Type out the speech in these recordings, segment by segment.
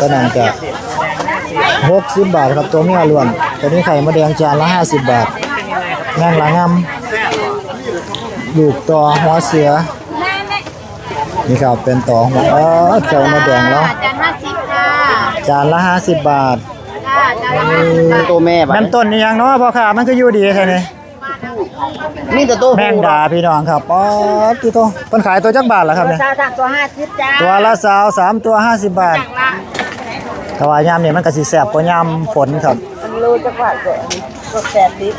ตัวนั้นก็หกสิบบาทครับตัวเมียล้วนตัวนี้ไข่มดแดงจานละห้าสิบบาทแมงลางำลูกต่อหัวเสือนี่ครับเป็นต่อหัวเออไข่มดแดงแล้วจานห้าสิบค่ะจานละห้าสิบบาทค่ะจานละห้าสิบบาทตัวแม่บัดแม่นต้นนี่ยังเนาะพ่อค้ามันก็อยู่ดีแค่นี้มีแต่ตัวแมงดาพี่น้องครับป๊อดที่โตเพิ่นขายตัวจักบาทเหรอครับเนี่ยซาถักตัวห้าสิบจ้าตัวละสาวสามตัวห้าสิบบาท อย่างละถ้าว่ายามนี่มันก็สิแซ่บกว่ายามฝนครับมันโลจักบาทก่อนก็แปดสิบ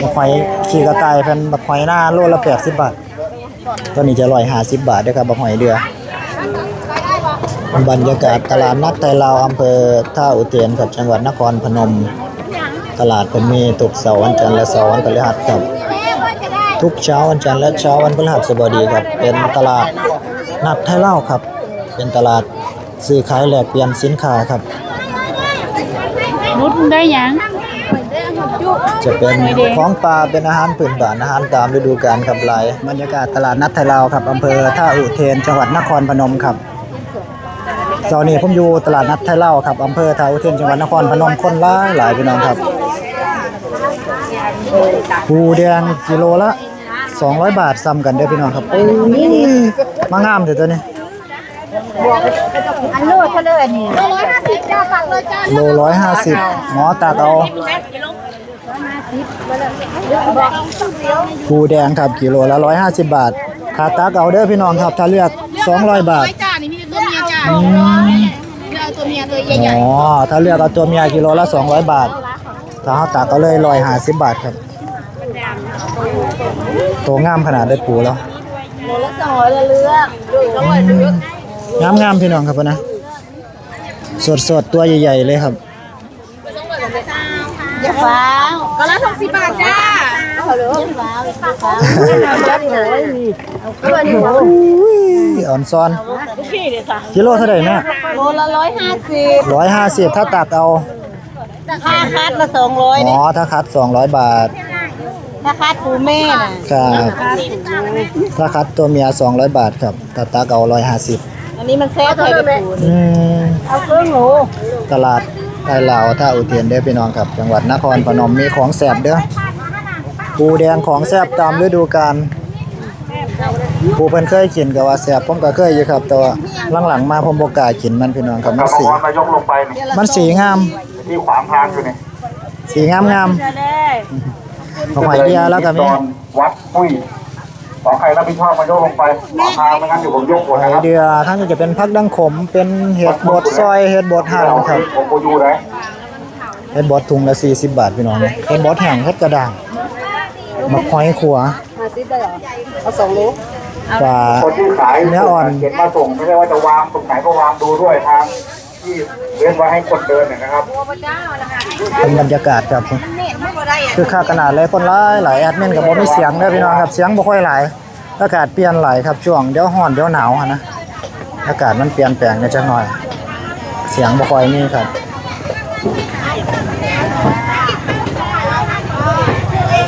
บักหอยขี้กระต่ายเป็นบักหอยหน้าโลละ80บาทตัวนี้จะ150บาทเด้อครับบักหอยเดือบรรยากาศตลาดนัดไทยลาวอำเภอท่าอุเทนครับจังหวัดนครพนม ตลาดเพิ่นมีทุกเสาร์วันจันทร์และเสาร์วันพฤหัสครับ ทุกเช้าวันจันทร์และเช้าวันพฤหัสบดีครับ เป็นตลาดนัดไทยลาวครับ เป็นตลาด ซื้อขายแลกเปลี่ยนสินค้าครับนุชได้ยังจะเป็นของปลาเป็นอาหารพื้นบ้านอาหารตามฤดูกาลครับหลายบรรยากาศตลาดนัดไทยลาวครับอำเภอท่าอุเทนจังหวัดนครพนมครับเสาร์นี้ผมอยู่ตลาดนัดไทยลาวครับอำเภอท่าอุเทนจังหวัดนครพนมคนหลายหลายพี่น้องครับปูแดงกิโลละ 200 บาทซ้ำกันเด้อพี่น้องครับโอ้ยมางามเถอะตัวนี้ อันโลเท่าเลยนี่โลร้อยห้าสิบจ้าปักเลยจ้าโลร้อยห้าสิบหมอตากเอาปูแดงครับกิโลละร้อยห้าสิบบาทถ้าตากเอาเด้อพี่น้องครับถ้าเลือกสองร้อยบาทจ้านี่มีตัวเมียจ้าเลือกตัวเมียตัวใหญ่อ๋อถ้าเลือกเอาตัวเมียกิโลละ200บาท ถ้าเขาตักเอาเลยร้อยห้าสิบบาทครับตัวงามขนาดได้ปูแล้วโลละสองร้อยละเลือกสองร้อยเลือก งามงามๆพี่น้องครับนะสดสดๆตัวใหญ่ ๆ เลยครับอย่าฟ้าวก็ละหกสิบบาทจ้าเอาเลยอย่าฟ้าวอย่าฟ้าวเอาเลยนี่เอาเลยนี่อุ้ยอ่อนซ้อนกิโลเท่าไหร่แม่โลละร้อยห้าสิบร้อยห้าสิบถ้าตักเอาค่าคัดละสองร้อยอ๋อถ้าคัด200บาทถ้าคัดปูแม่น่ะครับถ้าคัดตัวเมีย200บาทครับถ้าตักเอา150 อันนี้มันแซ่บเลยปูอืมเอาเครื่องโลตลาดไทยลาวท่าอุเทนเด้อพี่น้องครับ จังหวัดนครพนมมีของแซ่บเด้อปูแดงของแซ่บตามฤดูกาลปูเพิ่นเคยกินก็ว่าแซ่บผมก็เคยอยู่ครับ แต่ว่าหลังๆมาผมบ่กล้ากินมันพี่น้องครับมันสีนายกลงไปนี่มันสีงาม ที่ขวางทางอยู่นี่สีงามงามจะได้ๆของหอยเดียแล้วก็มีตอนวัดปุ้ย ขอใครรับผิดชอบนายกลงไปขวางทางไม่งั้นเดี๋ยวผมยกหมดหอนะยครับเดือทั้งนี้จะเป็นผักดังขม เป็นเห็ดบดซอยเห็ดบดหั่นครับผมโอยู่ไหนเห็ดบดถุงละ40บาทพี่น้องเห็ดบดแห้งเห็ดกระด้างมักหอยขัวห้าสิบได้เหรอเอาสองโลปลาคนที่ขายเนื้ออ่อนเขียนมาส่งไม่ใช่ว่าจะวางตรงไหนก็วางดูด้วยทาง ที่เว้นไว้ให้คนเดินเนี่ยนะครับเป็นบรรยากาศครับคือค่าขนาดเลยคนหลายหลายแอดมินกับบ่มีเสียงเด้อพี่น้องครับเสียงบ่ค่อยหลายอากาศเปลี่ยนหลายครับช่วงเดี๋ยวร้อนเดี๋ยวหนาวอะนะอากาศมันเปลี่ยนแปลงในจักหน่อย เสียงบ่ค่อยมีครับ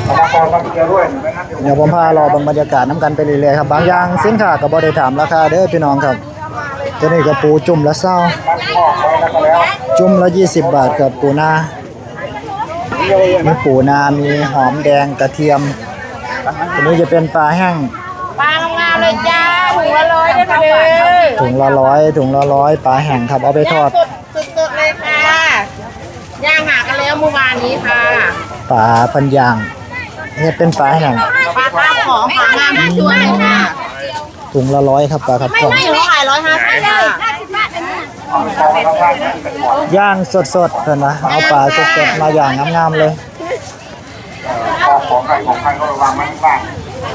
เอามาคอนมาเคลียร์ด้วยไม่งั้นเดี๋ยวเดี๋ยวผมพารอเบิ่งบรรยากาศน้ำกันไปเรื่อยๆครับบางอย่างสินค้าก็บ่ได้ถามราคาเด้อพี่น้องครับ ตัวนี้ก็ปูจุ่มละเศร้าตั้งข้อไว้แล้วก็แล้วจุ่มละ20บาทครับปูนามีปูนา มีหอมแดงกระเทียม ตัวนี้จะเป็นปลาแห้ง ปลางามๆเลยจ้า ถุงละร้อยได้ค่ะเด้อถุงละร้อยถุงละร้อยปลาแห้งครับเอาไปทอดสดสดๆเลยค่ะ ย่างหากันแล้วเมื่อวานนี้ค่ะ ปลาพันยางนี่เป็นปลาแห้งปลาข้าวของปลางามทุกตัวเลยค่ะถุงละร้อยครับปลาครับกล่องไม่รู้ขาย ร้อยห้าสิบค่ะเอาไปข้างๆนั่นเป็นหมดย่างสดๆเพิ่นนะเอาปลาสดๆมาย่างงามๆเลยข้อของใครของใครก็วางไว้ข้างล่าง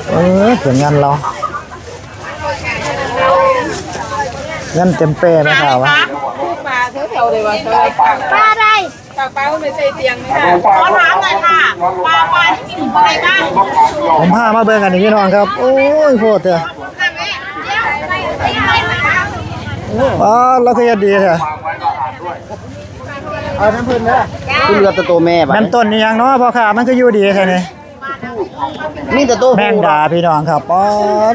เออผลงานเราเงินเต็มเป้ไหมครับวะปลาแถวๆเลยว่ะปลาได้ปลาปลาไม่ใส่เตียงนี่ค่ะขอขอถามหน่อยค่ะปลาปลาที่กินอะไรบ้างผมพามาเบิ่งกันนี่พี่น้องครับ โอ้ยโพดเถอะ อ๋อเราก็ยังดีเถอะเอาน้ำพึ่งเด้อคุณเลือกแต่ตัวแม่บัดแม่นต้นนี่ยังเนาะพ่อค้ามันก็อยู่ดีแค่นี้มีแต่ตัวแมงดาพี่น้องครับอ๋อ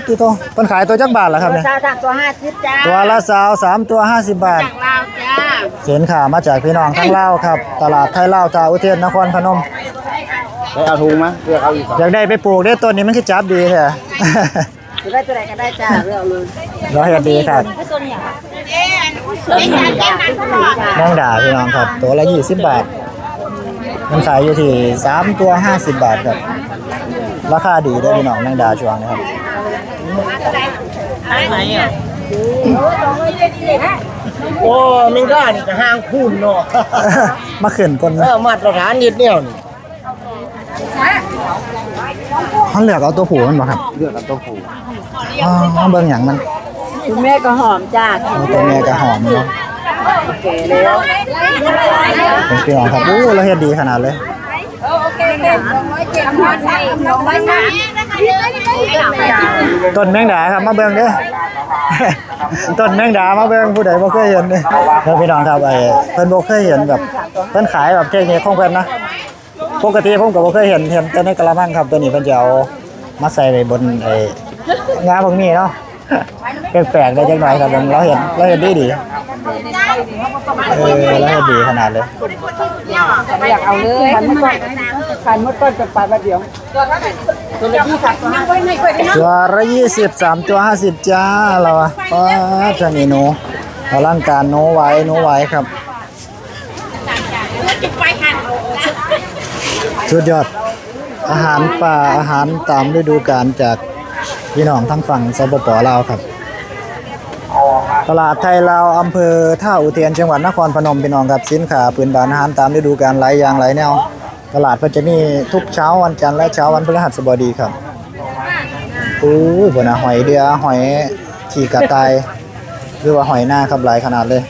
ที่โตเพิ่นขายตัวจักบาทเหรอครับเนี่ยซาถักตัวห้าสิบจ้าตัวละสาวสามตัวห้าสิบบาทจากลาวจ้าสินค้ามาจากพี่น้องทั้งลาวครับ ตลาดไทยลาวตาอุเทนนครพนมไปเอาถุงมาเพื่อเอาอีกอยากได้ไปปลูกได้ต้นนี้มันคือจับดีแท้ จะได้ตัวไหนก็ได้จ้าเรื่องเลยเราเฮ็ดดีครับตัวเนี้ยแมงดาพี่น้องครับ ตัวละ20บาท มันขายอยู่ที่3ตัว50บาทครับ ราคาดีเด้อพี่น้องแมงดาช่วงนี้ครับโอ้มิงด้านี่ก็ห่างคูนเนาะมาขึ้นคนเออมาตรฐานนิดเดียวนี่ เขาเลือกเอาตัวผูมันบ่ครับเลือกกับตัวผู้อ๋อเบิ่งหยังมันคุณแม่ก็หอมจ้าเอาตัวแม่ก็หอมเนาะแก่แล้วเป็นพี่น้องครับโอ้เราเฮ็ดดีขนาดเลยโอเคโอเคสองร้อยเจ็ดร้อยสามสองร้อยสามต้นแมงดาครับมาเบิ่งเด้อต้นแมงดามาเบิ่งผู้ใดบ่เคยเห็นเด้อเด้อพี่น้องครับไอ้เพิ่นบ่เคยเห็นแบบเพิ่นขายแบบเทคนิคของเพิ่นนะ ปกติผมก็บ่เคยเห็นเห็นแต่ในกระมังครับตัวนี้เพิ่นจะเอามาใส่ไว้บนไอ้งาพวกนี้เนาะแปลกๆได้จังหน่อยครับผมเราเห็นเราเห็นดีดีเออเราเห็นดีขนาดเลยอยากเอาเลยขันมดก้อนขันมดก้อนจะปาดมาเดียวตัวละยี่สิบนั่งไว้ในกล้วยตัวละยี่สิบสามตัวห้าสิบจ้าเราอะป้าชนีหนูอลังการหนูไหว้หนูไหว้ครับ สุดยอดอาหารป่าอาหารตามฤดูกาลจากพี่น้องทั้งฝั่งสปปลาวครับ ตลาดไทยลาวอำเภอท่าอุเทนจังหวัดนครพนมพี่น้องครับสินค้าพื้นบ้านอาหารตามฤดูกาลหลายอย่างหลายแนว ตลาดเพิ่นจะมีทุกเช้าวันจันทร์และเช้าวันพฤหัสบดีครับอู้บนะหอยเดือหอยขี่กระต่ายหรือว่าหอยหน้าครับหลายขนาดเลย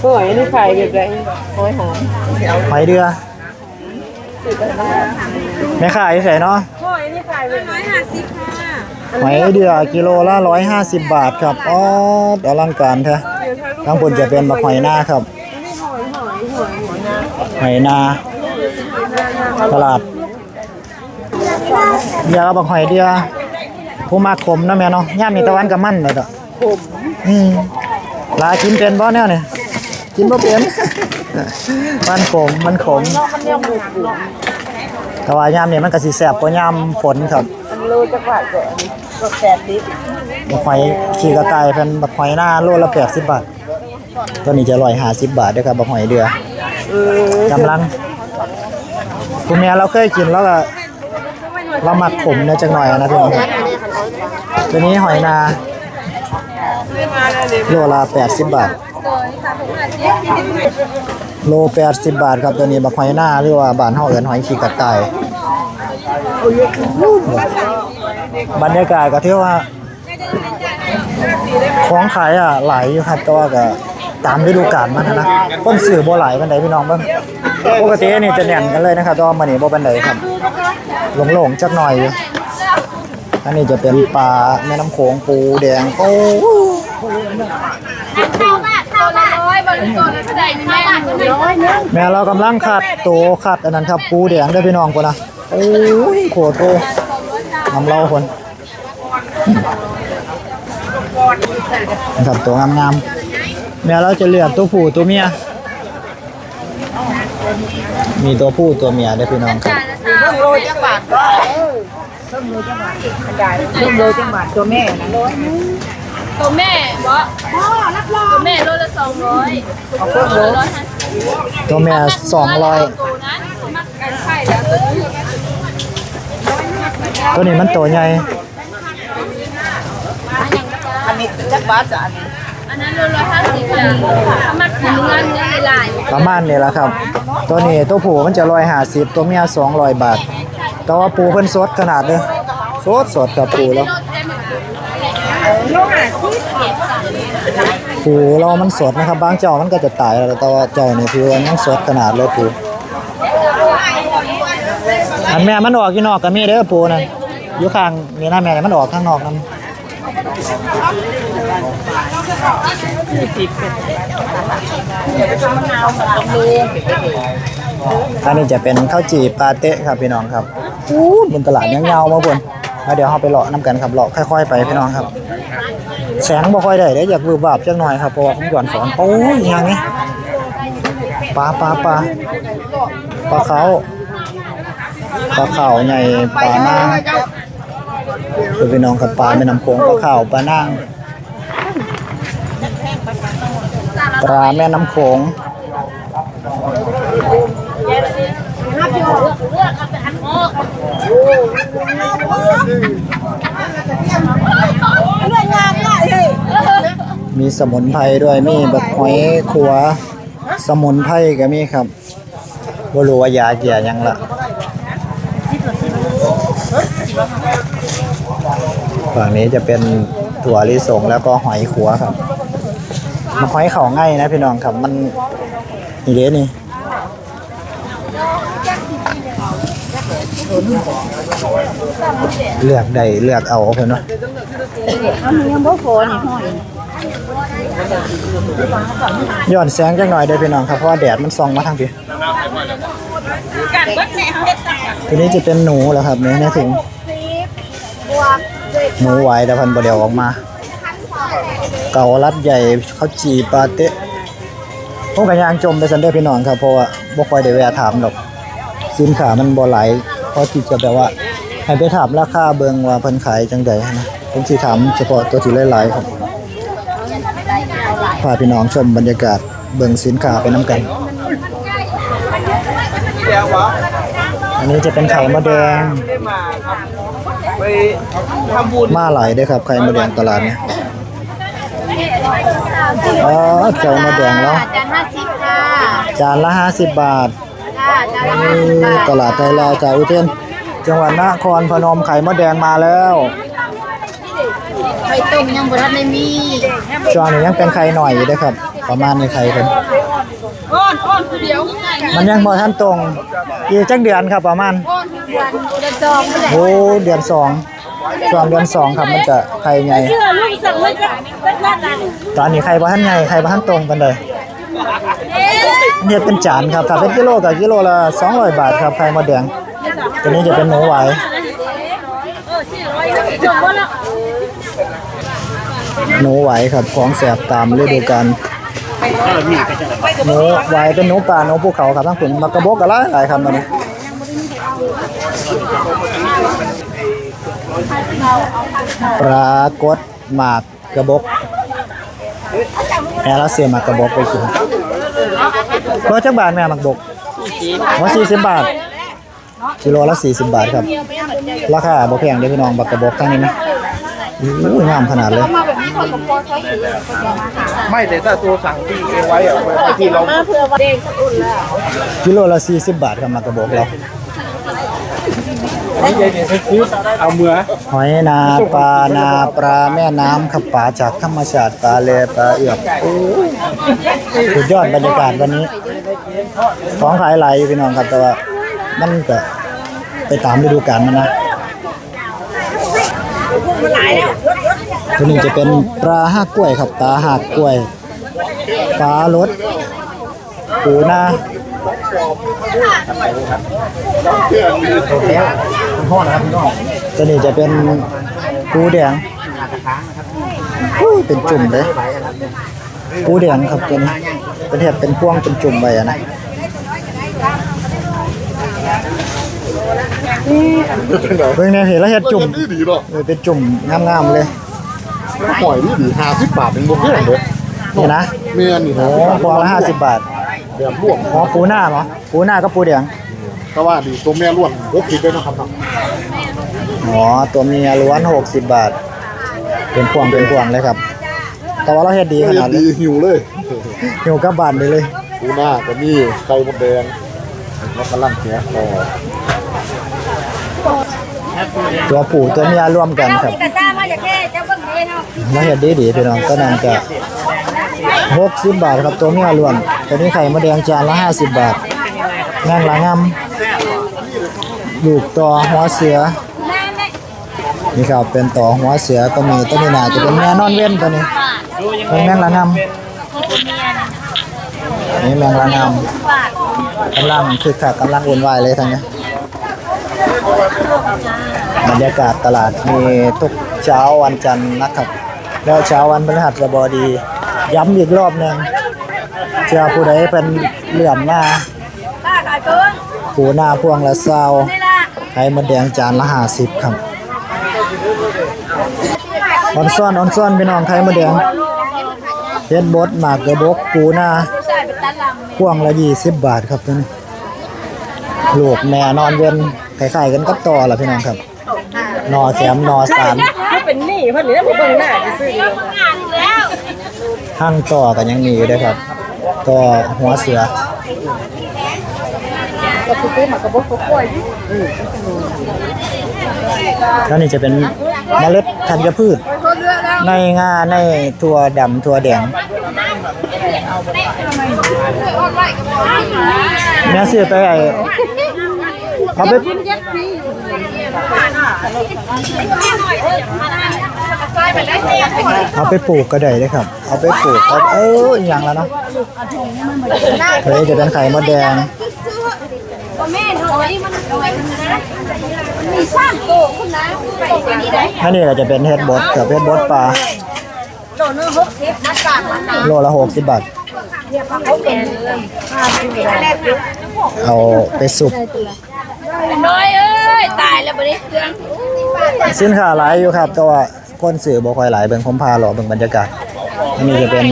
โอ้ยนี่ไข่แบบไรห อยหอมหอยเดือแม่ค้าอยู่ไสเนาะโอ้ยนี่ไข่แบบร้อยห้าสิบค่ะหอยเดือกิโลละ150บาทครับอ๋ออลังการแท้ทางบนจะเป็นบักหอยหน้าครับหอยนาตลาดเดี๋ยวเอาบักหอยเดือผู้มาขมเนาะแม่เนาะย่ามนี่ตะวันกับมันเลยดอกขมอืมลากินเป็นบ่แนวนี่ กินบ่เป็นมันขมมันขมแต่ว่ายามนี่มันก็สิแซ่บกว่ายามฝนครับโลจะกว่าก่อนก็แปดสิบบักหอยขี่กระต่ายเป็นบักหอยหน้าโลละ80บาทตัวนี้จะ150บาทเด้อครับบักหอยเดือกำลังคุณแม่เราเคยกินแล้วก็เราหมักขมเนี่ยจังหน่อยนะพี่น้องครับตัวนี้หอยนาโลละ80บาท โล80บบาทครับตัวนี้บักหอยนาหรือว่าบานเฮาเอินหอยขี้กระต่ายบรรยากาศก็ถือว่าของขายอะหลายอยู่ครับแต่ว่าก็ตามฤดูกาลมันนะคนซื้อบ่หลายปานใดพี่น้องบิ่งปกตินี่จะแน่นกันเลยนะครับแต่ว่ามื้อนี้บ่ปานใดครับโล่งๆจักหน่อยอยู่อันนี้จะเป็นปลาแม่น้ำโขงปูแดงโอ้ แม่เรากำลังขัดโตขัดอันนั้นครับปูแดงเด้พี่น้องพุ่นนะโอ้ยโคตรโตน้ำเล่าคนนะครับตัวงามๆแม่เราจะเลือกตัวผู้ตัวเมียมีตัวผู้ตัวเมียเด้พี่น้องครับโลจังบาทก็ต้มโลจังบาทได้ต้มโลจังบาทตัวแม่นะร้อยนึง ตัวแม่บอพ่อรับรองตัวแม่โลละสองร้อยตัวโลละร้อยห้าสิบตัวแม่สองร้อยตัวนั้นตัวมักกันไข่แล้วตัวนี้ตัวนี้มันตัวใหญ่อันนี้จักบาทจ้ะอันนี้อันนั้นโลละห้าสิบอย่างถ้ามักสีเงินเงินลายประมาณนี้แหละครับ ตัวนี้ตัวผู้มันจะร้อยห้าสิบตัวเมียสองร้อยบาท แต่ว่าปูเพิ่นสดขนาดเลยสดสดกับปูแล้ว ปูเรามันสดนะครับ บางเจ้ามันก็จะตายแล้วแต่ว่าเจ้านี่คือว่มันสดขนาดเลยปูอันแม่มันออกอยู่นอกก็มีเด้อปูนั่นอยู่ข้างนี่นะแม่มันออกข้างนอกนั่นอันนี้จะเป็นข้าวจี่ปาเตะครับพี่น้องครับอู้บนตลาดยังเงามาบนแล้วเดี๋ยวเราไปเลาะน้ำกันครับเลาะค่อย ๆ ไปพี่น้องครับ แสงบ่ค่อยได้เด้ออยากวืบาบจักหน่อยครับเพราะว่าผมก่อนสอนโอ้ยยังนี้ปลาปลาปลาปลาเขาปลาเขาใหญ่ปลานางคือพี่น้องครับปลาแม่น้ำโขงปลาเขาปลานางปลาแม่น้ำโขง มีสมุนไพรด้วยมีแบบหอยขัว สมุนไพรก็มีครับบ่รู้ว่ายาเกี่ยยังละฝั่งนี้จะเป็นถั่วลิสงแล้วก็หอยขัวครับมันหอยเข่าง่ายนะพี่น้องครับมันนี่เด้นี่เลือกได้เลือกเอาเพิ่นเนาะ ยังบ่พอนี่ห้อยย้อนแสงจักหน่อยเด้อพี่น้องครับเพราะว่าแดดมันส่องมาทางพี่ทีนี้จะเป็นหนูแล้วครับเนี่ในถุงหนูไหวแต่พันบเดียวออกมา เก่ารัดใหญ่เขาจีปาเตะผมก็ยางจมไปซันเด้อพี่น้องครับเพราะว่าบ่ค่อยได้แวะถามดอกสินค้ามันบ่ไหลเพราะที่จะแบบว่าให้ไปถามราคาเบิงว่าเพิ่นขายจังใดนะ ผมสิถามเฉพาะตัวที่หลายๆครับพาพี่น้องชมบรรยากาศเบิ่งสินค้าไปน้ำกัน อันนี้จะเป็นไข่มดแดงไปทำบุญมาหลายเด้อครับไข่มดแดงตลาดเนี่ยอ๋อไข่มดแดงแล้วจานห้าสิบค่ะจานละ50บาทค่ะจานละห้านี่สิบบาทตลาดไทยลาวจากอุเทนจังหวัดนครพนมไข่มดแดงมาแล้ว ไข่ต้มยังบ่ทันได้มีช่วงนี้ยังเป็นไข่หน่อยอยู่เด้อครับ ประมาณนี้ไข่เพิ่นอ้อนอ้อนคือเดียวมันยังบ่ทันตรงอีกจักเดือนครับประมาณอ้อนคือวันเดือนสองนี่แหละโอ้เดือนสองช่วงเดือนสองครับมันจะไข่ใหญ่เชื่อลูกสั่งเลยจ้ะเป็นนั่นน่ะตอนนี้ไข่บ้านใหญ่ไข่บ้านตรงกันเลยอันนี้เป็นจานครับถ้าเป็นกิโลกับกิโลละ200 บาทครับไข่มดแดงตัวนี้จะเป็นหนูหวายเออสี่ร้อยจบแล้ว หนูหวครับของแสบตามฤดูกาลหนูหวยเป็นหนูป่าหนูภูเขาครับทั้งผลมากระบอกกระไรหลายครับตอนนี้ปรากฏหมากกระบอกแม่เราเสียหมากกระบอกไปกินก็จักบาทแม่หมากบกว่าสี่สิบบาทกิโลละ40บาทครับ ราคาบ่แพงเด้อพี่น้องบักกระบอกทั้งนี้นะ อู้ยงามขนาดเลยไม่แต่ถ้าตัวสั่งที่เอาไว้อะไว้ที่เรากิโลละ40บาทครับมากระบอกเราไม่ใช่เนี่ยซื้อเอาเมือหอยนาปลานาปลาแม่น้ำครับปลาจากธรรมชาติปลาเลปลาเอือกโอ้ยสุดยอดบรรยากาศวันนี้ ของขายหลายอยู่พี่น้องครับแต่ว่ามันก็ไปตามฤดูกาลมันนะ ตัวนี้จะเป็นปลาหากกล้วยครับปลาหากกล้วยปลารสปูนาตัวนี้จะเป็นปูแดงเป็นจุ่มเลยปูแดงครับตัวนี้เป็นเห็ดเป็นพวงเป็นจุ่มไปนะ เพิ่งเนี่ยเห็นแล้วเห็ดจุ่มนี่ดีเนาะเออเป็นจุ่มงามๆเลยหอยนี่ดีห้าสิบบาทเป็นบุฟเฟ่ต์เลยนี่นะเมียนี่โอ้นะพวงละห้าสิบบาทแบบร่วมอ๋อปูหน้าเหรอปูหน้าก็ปูแดงก็ว่าดีตัวแม่ร่วนหกสิบด้วยนะครับอ๋อตัวเมียล้วนหกสิบบาท เป็นพวงเป็นพวงเลยครับ แต่ว่าเราเฮ็ดดีขเรียนาดดีนี้หิวเลยอยู่กับบานไปเลยปูหน้าก็นี่ไข่มดแดงแล้วก็ล่างเสียคอ ตัวผู้ตัวเมียรวมกันครับกระซ่ามาจากแค่เจ้าเบิ่งเด้เนาะเราเฮ็ดดีดีพี่น้องก็นั่นจะหกสิบบาทครับตัวเมียล้วนตัวนี้ไข่มดแดงจานละห้าสิบบาทแม่งละงำลูกต่อหัวเสือนี่ครับเป็นต่อหัวเสือก็มีตัวนี้น่าจะเป็นแม่นอนเว้นตัวนี้เป็นแมงละงำนี่แมงละงำกำลังคือคักกำลังวุ่นวายเลยทางนี้ บรรยากาศตลาดมีทุกเช้าวันจันทร์นะครับ และเช้าวันพฤหัสบดี ย้ำอีกรอบหนึ่งเชื่อผู้ใดเป็นเหลื่อมหน้าปูหน้าพวงละเศร้าไข่มดแดงจานละห้าสิบครับออนซ่อนออนซ่อนพี่น้องไข่มดแดงเฮ็ดบดหมากกระบกปูหน้าพวงละยี่สิบบาทครับตัวนี้ลูกแม่นอนเว้น คล้ายๆกันกับต่อล่ะพี่น้องครับนอแขมนอสามถ้าเป็นหนี้เพิ่นนี่ผมเบิ่งหน้าซื่อห้างต่อกันยังมีอยู่ด้วยครับต่อหัวเสือก็คือซื้อหมากกระบอกกล้วยดิแล้วนี่จะเป็นเมล็ดธัญพืช ในงาในถั่วดำถั่วแดงแม่ซื้อไปไอ้ เอาไปเอาไปปลูกก็ได้เลยครับ เอาไปปลูกเอาเอออหย่างแล้วเนาะเฮ้ยจะเป็นไข่มดแดงแม่น้อยมันน้อยนะมีสร้างโตคุณนะไปที่ไหนอันนี้ก็จะเป็นเฮ็ดบดกับเฮ็ดบดปลาโดนหกสิบนัดกลางมันโลละหกสิบบาทเขาเป็นเอาไปสุก น้อยเอ้ยตายแล้วบ่ได้เครื่องสินค้าหลายอยู่ครับ แต่ว่าคนสื่อบ่ค่อยหลายเบิ่งผมพาเลาะเบิ่งบรรยากาศอันนี้จะเป็น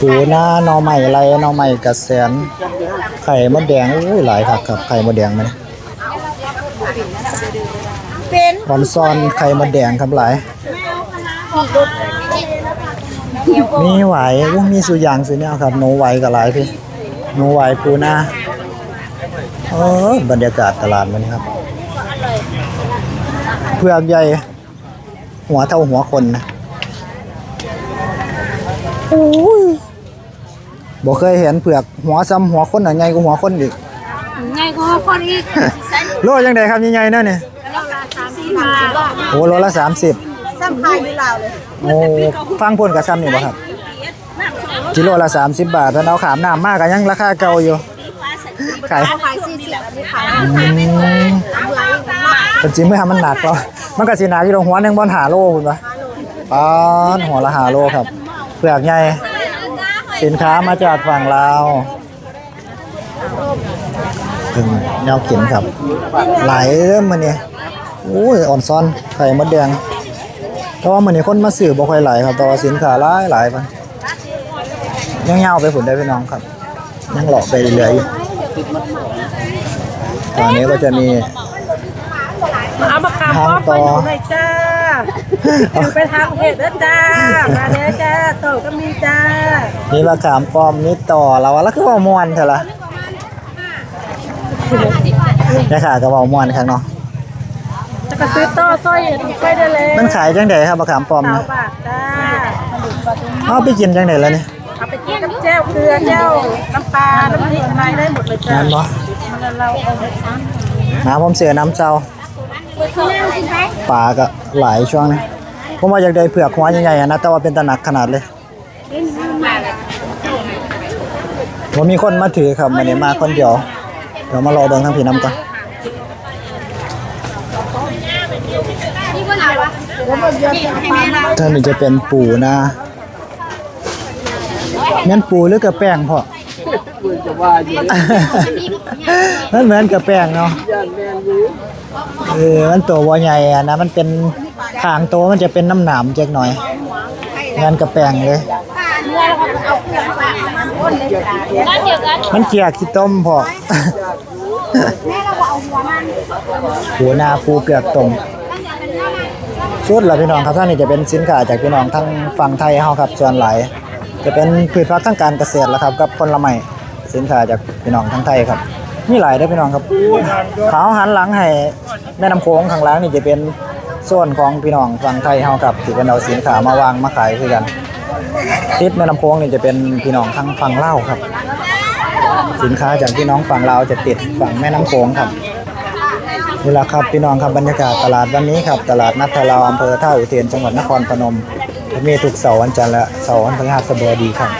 ปูหน้าหน่อไม้ไรหน่อไม้กระแสน ไข่มดแดงอู้หลายครับครับไข่มดแดงมันออนซอนไข่มดแดงครับหลายมีไหวมีสุยางสุแนวครับหนูไหวก็หลายพี่ หนูไหวปูหน้าเออบรรยากาศตลาดมันครับเผือกใหญ่ หัวเท่าหัวคนนะโอ้ยบ่เคยเห็นเผือกหัวซ้ำหัวคนหน่อยใหญ่กว่าหัวคนอีกไงก็พอดีโลยังไงครับใหญ่ๆนั่นนี่เราละสามสี่บาทโอ้โลละสามสิบซ้ำพายอยู่ลาวเลยโอ้ฟังพ่นกับซ้ำนี่บ่ครับ กิโลละสามสิบบาทถ้าเอาขามน้ำมากก็ยังราคาเก่าอยู่ ขายขายสี่สิบนี่ขายอืมเป็นจริงไม่ทำมันหนักก็มันก็สิหนักอยู่ตรงหัวหนึงบนหาโลคุณปะป้อนหัวละหาโลครับเผือกใหญ่สินค้ามาจากฝั่งลาวถึงแนวเข็นครับ หลายเริ่มมาเนี่ยโอ้ยอ่อนซ้อนไข่มดแดงแต่ว่ามันนี่คนมาสื่อบ่ค่อยหลายครับแต่ว่าสินค้าหลายหลายไป ยังยาวไปผุนได้พี่น้องครับ ยังหลอกไปเรื่อยๆอยู่ตอนนี้ก็จะมีเอามากราบทางพ่อต่อไปอยู่หน่อยจ้าอยู่ไปทางเพจแล้วจ้า มาแล้วจ้าโตก็มีจ้ามีมะขามป้อมมีต่อเราว่าแล้วคือเว่ามวนเถอะล่ะนี่ค่ะก็เว่ามวนครับเนาะจะกระซื้อต่อสร้อยถูกไปได้เลย มันขายจังไดครับมะขามป้อมสานะวบาทจ้าเอาไปกินจังไดแล้วนี่เอาไป กับแจ้วเกลือแจ้วน้ำปลาน้ำพริกอะไรได้หมดเลยจ้านั่นบ่มันเราเอาไปซ้ำน้ำผมเสือน้ำเจ้าปลาก็หลายช่วงนี้ผมว่าอยากได้เผือกหัวใหญ่ๆอะนะแต่ว่าเป็นตะหนักขนาดเลยผมมีคนมาถือครับวันนี้มาคนเดียวเดี๋ยวมารอเบิ่งทางพี่น้ำก่อนนี่ว่าอะไรวะท่านนี้จะเป็นปู่นะ แม่นปูหรือกระแป้งพ่อมันเหมือนกระแป้งเนาะเออมันตัววัวใหญ่อะนะมันเป็นขางโตวมันจะเป็นน้ำหนามเจ๊กหน่อยงานกระแป้งเลยร้านเดียวกันมันเกียกขี้ต้มพอหัวหน้าปูเปลือกตรงสุดละพี่น้องครับท่านนี้จะเป็นสินค้าจากพี่น้องทั้งฝั่งไทยเฮาครับส่วนหลาย จะเป็นพืชผักทางการเกษตรและครับกับผลไม้สินค้าจากพี่น้องทั้งไทยครับมีหลายเด้พี่น้องครับขาวหันหลังให้แม่น้ำโขงข้างล่างนี่จะเป็นส่วนของพี่น้องฝั่งไทยเฮาครับที่เป็นเอาสินค้ามาวางมาขายคือกันติดแม่น้ำโขงนี่จะเป็นพี่น้องทั้งฝั่งเลาครับ สินค้าจากพี่น้องฝั่งลาวจะติดฝั่งแม่น้ำโขงครับนี่แหละครับพี่น้องครับบรรยากาศตลาดวันนี้ครับ ตลาดนัดทลาวอำเภอท่าอุเทนจังหวัดนครพนม มีทุกเสาร์วันจันทร์และเสาร์วันพฤหัสบดีครับ